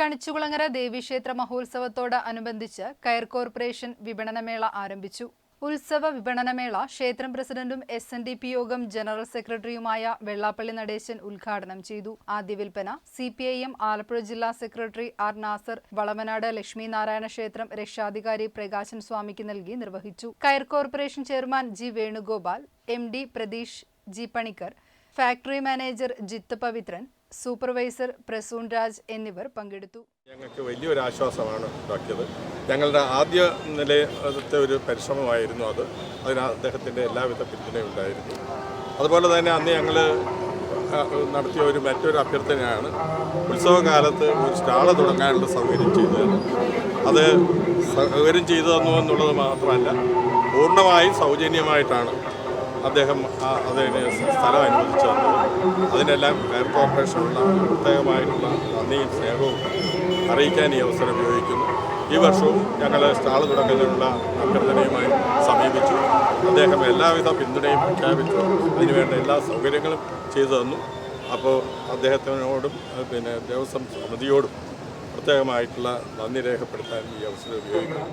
കണിച്ചുകുളങ്ങര ദേവീക്ഷേത്ര മഹോത്സവത്തോട് അനുബന്ധിച്ച് കയർ കോർപ്പറേഷൻ വിപണനമേള ആരംഭിച്ചു. ഉത്സവ വിപണനമേള ക്ഷേത്രം പ്രസിഡന്റും എസ് എൻ ഡി പി യോഗം ജനറൽ സെക്രട്ടറിയുമായ വെള്ളാപ്പള്ളി നടേശൻ ഉദ്ഘാടനം ചെയ്തു. ആദ്യ വിൽപ്പന C P I M Alappuzha ജില്ലാ സെക്രട്ടറി ആർ നാസർ വളവനാട് ലക്ഷ്മിനാരായണ ക്ഷേത്രം രക്ഷാധികാരി പ്രകാശൻ സ്വാമിക്ക് നൽകി നിർവഹിച്ചു. കയർ corporation chairman G Venugopal M D Prateesh G Panicker factory manager Jith Pavithran supervisor Prasoon Raj എന്നിവർ പങ്കെടുത്തു. ഞങ്ങൾക്ക് വലിയൊരു ആശ്വാസമാണ് ഉണ്ടാക്കിയത്. ഞങ്ങളുടെ ആദ്യ നിലയത്തെ ഒരു പരിശ്രമമായിരുന്നു അത്. അതിന് അദ്ദേഹത്തിന്റെ എല്ലാവിധ പിന്തുണയും ഉണ്ടായിരുന്നു. അതുപോലെ തന്നെ അന്ന് ഞങ്ങൾ നടത്തിയ ഒരു മറ്റൊരു അഭ്യർത്ഥനയാണ് ഉത്സവകാലത്ത് ഒരു സ്റ്റാൾ തുടങ്ങാനുള്ള സൗകര്യം ചെയ്തു അത് സൗകര്യം ചെയ്തു തന്നു എന്നുള്ളത് മാത്രമല്ല പൂർണമായും സൗജന്യമായിട്ടാണ് അദ്ദേഹം അതിന് സ്ഥലം അനുവദിച്ചു തന്നത് അതിനെല്ലാം എയർ കോർപ്പറേഷനുള്ള പ്രത്യേകമായിട്ടുള്ള നന്ദിയും സ്നേഹവും അറിയിക്കാൻ ഈ അവസരം ഉപയോഗിക്കുന്നു. ഈ വർഷവും ഞങ്ങൾ സ്റ്റാൾ തുടങ്ങുന്നതിനുള്ള അഭ്യർത്ഥനയുമായി സമീപിച്ചു. അദ്ദേഹം എല്ലാവിധ പിന്തുണയും പ്രഖ്യാപിച്ചു. അതിനുവേണ്ട എല്ലാ സൗകര്യങ്ങളും ചെയ്തു തന്നു. അപ്പോൾ അദ്ദേഹത്തിനോടും പിന്നെ ദേവസ്വം സമിതിയോടും പ്രത്യേകമായിട്ടുള്ള നന്ദി രേഖപ്പെടുത്താൻ ഈ അവസരം ഉപയോഗിക്കുന്നു.